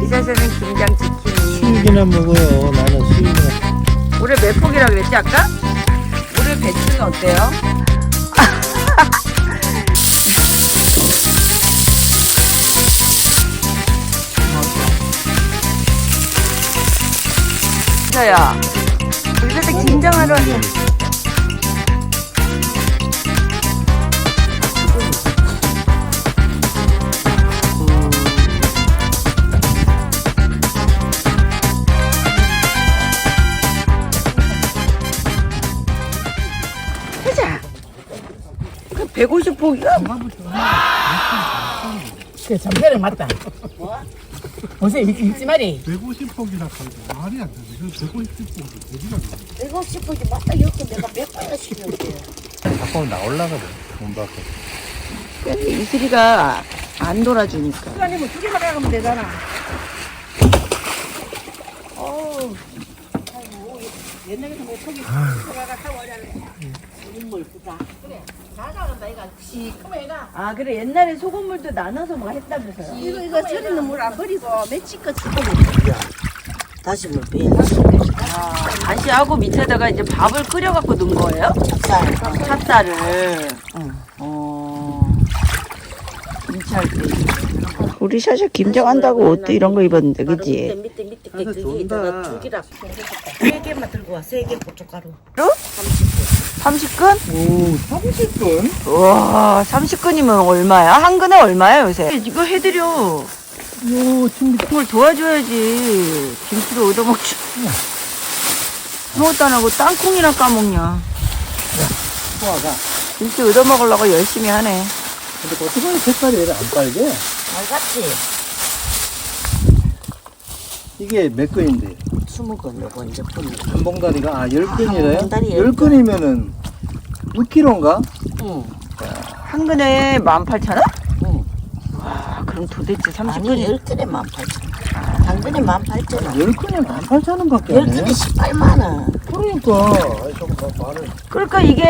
기사에는 김장 치킨이 수육이나 먹어요. 나는 수육이나. 올해 몇 폭이라 그랬지 아까? 올해 배추는 어때요? 자야 우리 그때 김장하러 왔는데 150폭이야? 그 잠자를 맞다. 보세요, 잊지, 잊지 말이. 150폭이라 하니까 말이 안 되지. 그 150폭이 어디가 돼? 이거 싶어지 맞다 이렇게 내가 몇 번이나 시켰는데 자꾸 나 올라가래. 문 밖에. 근데 이슬이가 안 돌아주니까 아니면 두 개만 가면 되잖아. 어우, 아이고, 옛날에 뭐 속이 들어가가 타고 오자네. 눈물 부다 그래, 잘 나간다, 이거. 애가. 아 그래. 옛날에 소금물도 나눠서 뭐 했다면서요. 이거 이거 저리는 물 안 버리고 며칠껏 쓰고 다시 물 빼야지 아, 다시 하고 밑에다가 이제 밥을 끓여갖고 넣은 거예요? 쌀. 찹쌀을. 어. 김치할 때 우리 샤샤 김장한다고 옷도 이런 거 입었는데 밑에 그치? 밑에 밑에 하나 그게 좋은다. 있다가 두 개라 세 개만 들고 와 세 개 고춧가루 30근? 오, 30분? 우와 30근이면 얼마야? 한 근에 얼마야 요새? 이거 해드려 오, 친구. 그걸 도와줘야지 김치를 얻어먹지 아무것도 안 하고 땅콩이나 까먹냐 좋아가. 김치 얻어먹으려고 열심히 하네 근데 고추장의 색깔이 왜 안 빨개? 알같지 이게 몇 건인데? 스무 건 요거 이제 뿐이 한 봉다리가, 아, 10건이래요? 한 봉다리 열 10건이면은 6kg인가? 응한 근에 18,000원? 응. 와 그럼 도대체 아니 30근이 열 근에 만 팔천 한 근에 만 팔천 원 10건에 18,000원 밖에 열안 해. 근에 십팔만 원 그러니까. 아이, 저거 봐, 말을. 그러니까 이게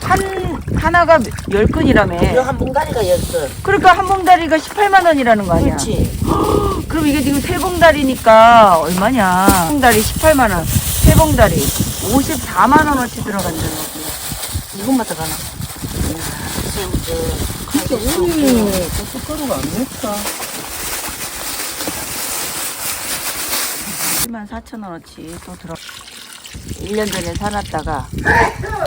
한 하나가 10근이라며 이거 한 봉다리가 열 건. 그러니까 한 봉다리가 18만 원이라는 거 아니야 그렇지 그럼 이게 지금 세 봉다리니까 얼마냐? 한 봉다리 18만 원, 세 봉다리 54만 원어치 들어간다는 거지 이것만 더 가나? 새우 저 진짜 우리 고춧가루가 안 맵다. 7만 4천 원어치 또 들어. 1년 전에 사놨다가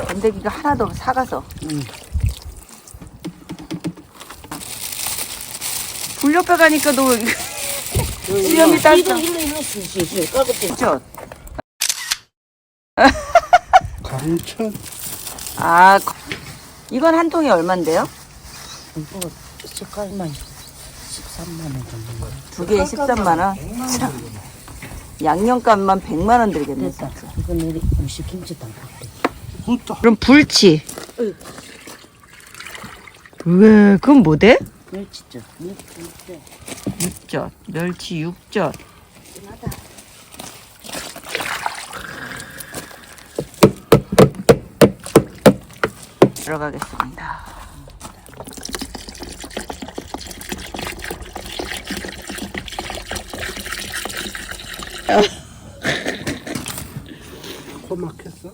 건더기가 하나도 없어 사가서. 불려빼 가니까 너 까고 그죠? 강천. 아 거- 이건 한 통에 얼만데요? 이거 색깔만 13만 원 정도 두 개에 13만 원. 참. 양념값만 100만 원 들겠네. 됐다. 이거 내리 음식 김치 담글 붙다. 그럼 불치. 어이. 왜? 그건 뭐 돼? 멸치젓 멸치젓 육젓, 멸치 육젓. 들어가겠습니다. 코 막혔어?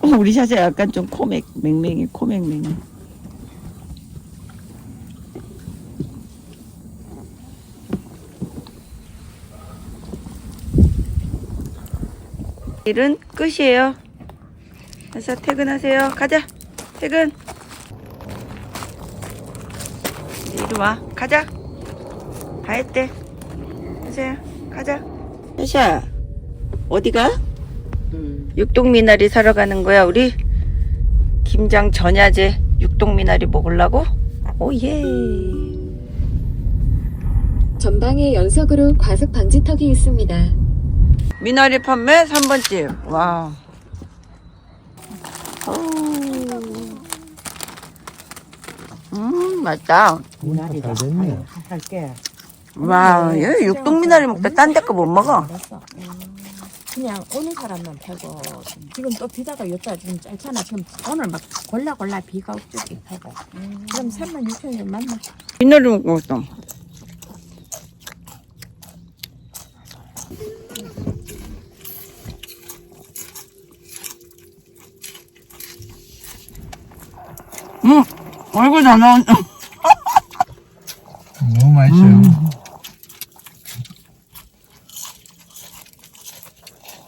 어, 우리 샷에 약간 좀 코 맹, 맹맹이, 코맹맹이. 일은 끝이에요. 그래서 퇴근하세요. 가자. 퇴근. 이리 와. 가자. 다 했대. 하세요. 가자. 샤샤, 어디가? 육동 미나리 사러 가는 거야 우리 김장 전야제 육동 미나리 먹으려고 오예 전방에 연속으로 과속 방지턱이 있습니다. 미나리 판매 3번집 와 음, 맛있다. 잘 됐네. 할게 와, 얘 육동 미나리 먹다 딴 데 거 못 먹어. 알았어. 그냥 오는 사람만 팔고 지금 또 비다가 여자 지금 짧잖아 지금 오늘 막 골라 골라 비가 없지 팔고 그럼 3만 6천 원 맞나? 미나리 먹고 있어. 얼굴 다 나온. 너무 맛있어요.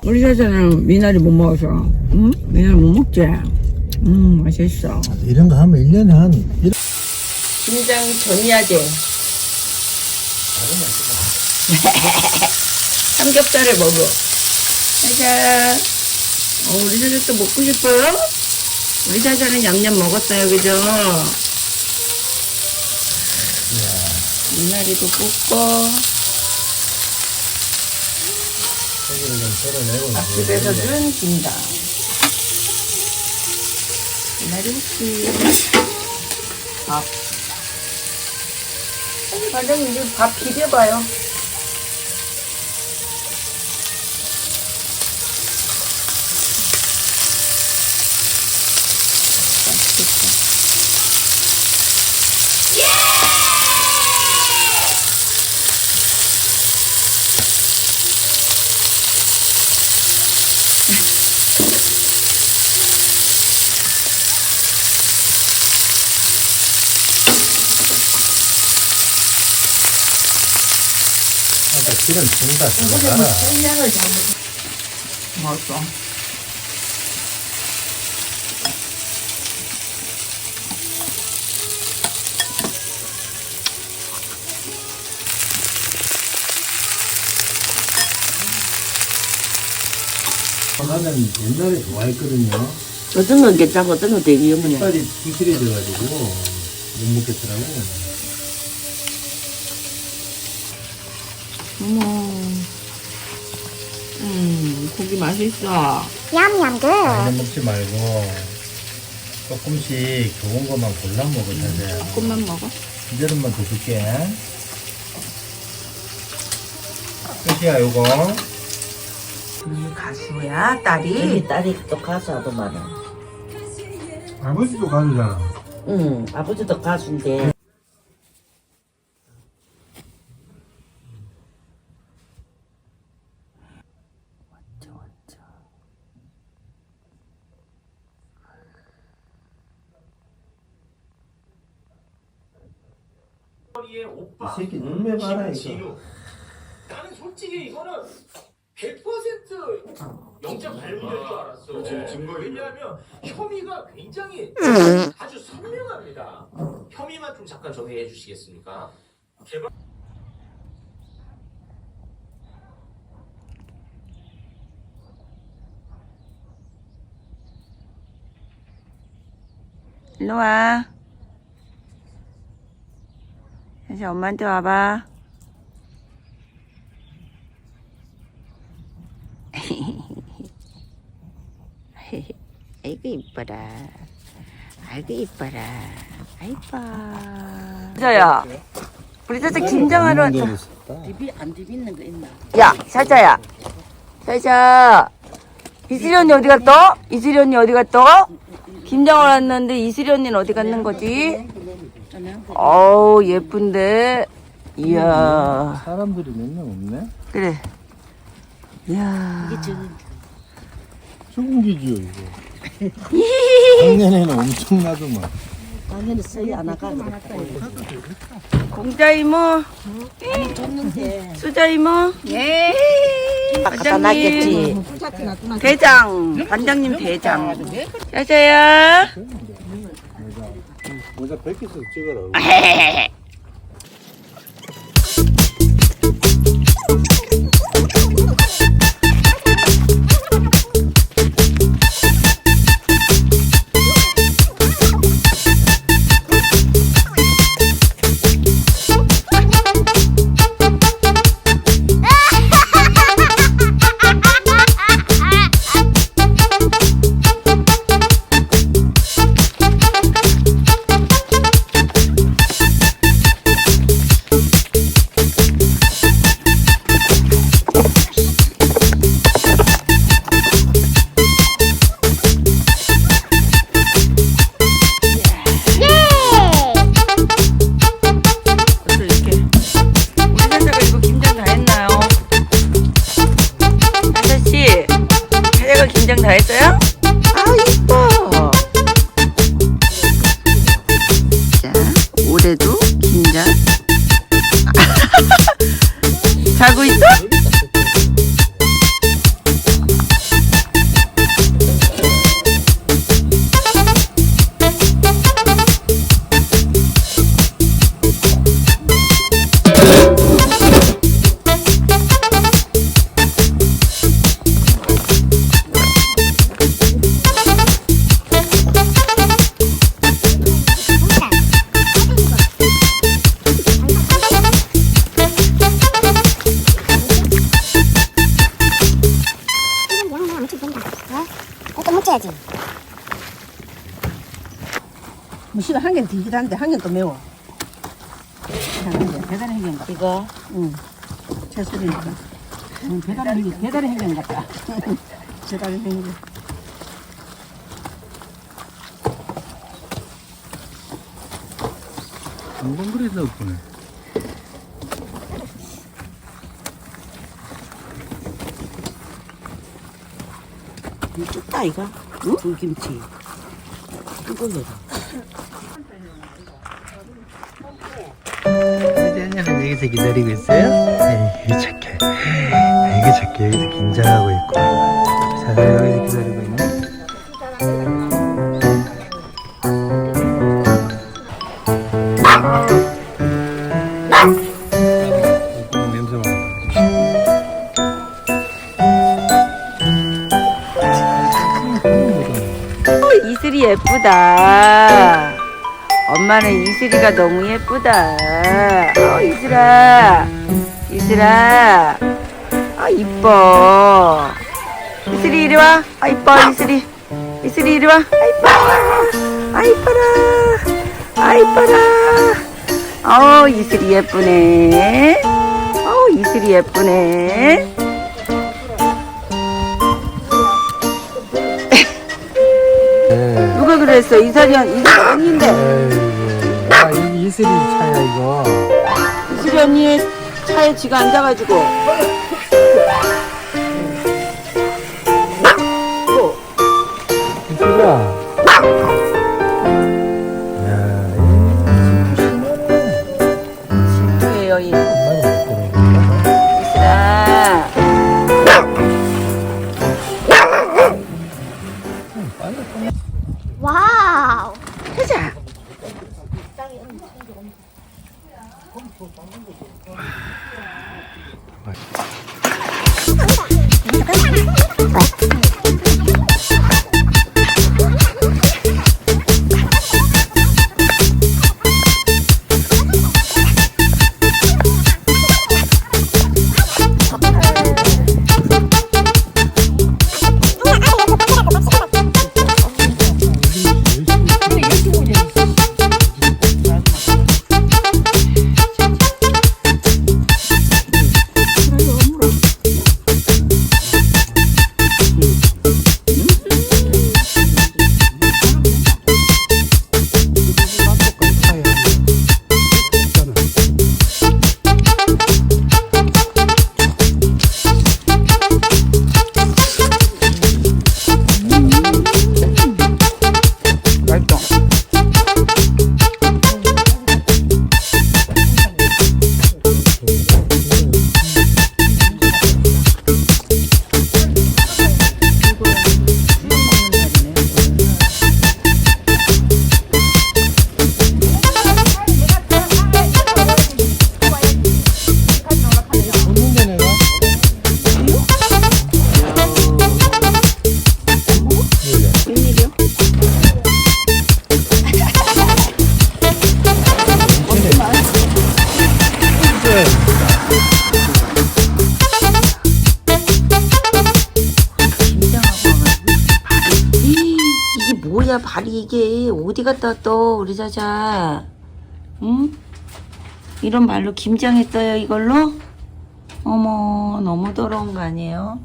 우리 사자는 미나리 못 먹어서. 응? 미나리 못 먹지? 음, 맛있어. 이런 거 하면 1년에 한 김장 전이야제. 삼겹살을 먹어. 사자. 어, 우리 사자 또 먹고 싶어요? 우리 사자는 양념 먹었어요, 그죠? 미나리도 굽고. 앞집에서 준 김장. 미나리 굽기. 밥. 반장님 이제 밥 비벼봐요. 맛있겠다. 기름 준다. 준다. 맛있어. 나는 옛날에 좋아했거든요. 어떤 건 괜찮고 어떤 건 되게 위험해. 빨리 부실해져가지고 못 먹겠더라고. 어머. 음, 고기 맛있어. 많이 먹지 말고 조금씩 좋은 것만 골라 먹어 자세요. 조금만 먹어. 이대로만 더 줄게. 끝이야 요거. 우리 가수야, 딸이. 우리 딸이 또 가수하도 많아. 아버지도 가수잖아. 응, 아버지도 가수인데. 이 새끼 눈매 봐라 이거. 나는 솔직히 이거는 100% 0.8분일 줄 알았어. 왜냐하면 혐의가 굉장히 아주 선명합니다. 혐의만 좀 잠깐 정리해 주시겠습니까? 개발... 일로 와. 이제 엄마한테 와봐. 아이고 이뻐라. 아이고 이뻐라. 아이뻐. 사자야. 우리 사자 김장하러 왔다. 디비 안 디비는 거 있나? 야, 사자야. 사자. 이슬이 언니 어디 갔어? 이슬이 언니 어디 갔어? 김장을 왔는데 이슬이 언니는 어디 갔는 거지? 어우, 예쁜데. 이야. 사람들이 몇 명 없네. 그래. 이야. 죽은 기지요 이거. 작년에는 엄청나더만. 당연히 서희 안 나가. 공자 이모. 줬는데. 수자 이모. 예. 갖다 놨겠지. 대장. 반장님 대장. 사자야. 모자 벗겨서 찍어라. 씨. 사자가 김장 다 했어요? 한데 한 개는 또 매워. 대단한 행경 같다. 이거 응. 채소리니까. 응, 대단한 행경, 대단한 행경 같다. 대단한 행경. 금방 그래서 없구나. 춥다 이거. 응? 불김치. 이걸로. 언 여기서 기다리고 있어요? 에이 착해. 에이 착해. 여기서 긴장하고 있고. 자 여기서 기다리고 있네. 냄새 맡아. 어, 이슬이 예쁘다. 엄마는 이슬이가 너무 예쁘다. 어, 이슬아. 이슬아. 아, 이뻐. 이슬이 이리 와. 아, 이뻐, 이슬이. 이슬이 이리 와. 아, 이뻐. 아, 이뻐라. 아, 이뻐라. 어, 이슬이 예쁘네. 어, 이슬이 예쁘네. 네. 누가 그랬어? 이슬이 언니인데. 이슬이 차야 이거. 이슬이 언니 차에 지가 앉아가지고. 이슬아. 맛있다. 이게 어디 갔다 왔어 우리 자자 응? 이런 말로 김장했어요 이걸로? 어머 너무 더러운 거 아니에요?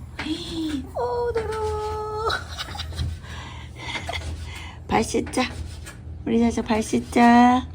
어 더러워 발 씻자 우리 자자 발 씻자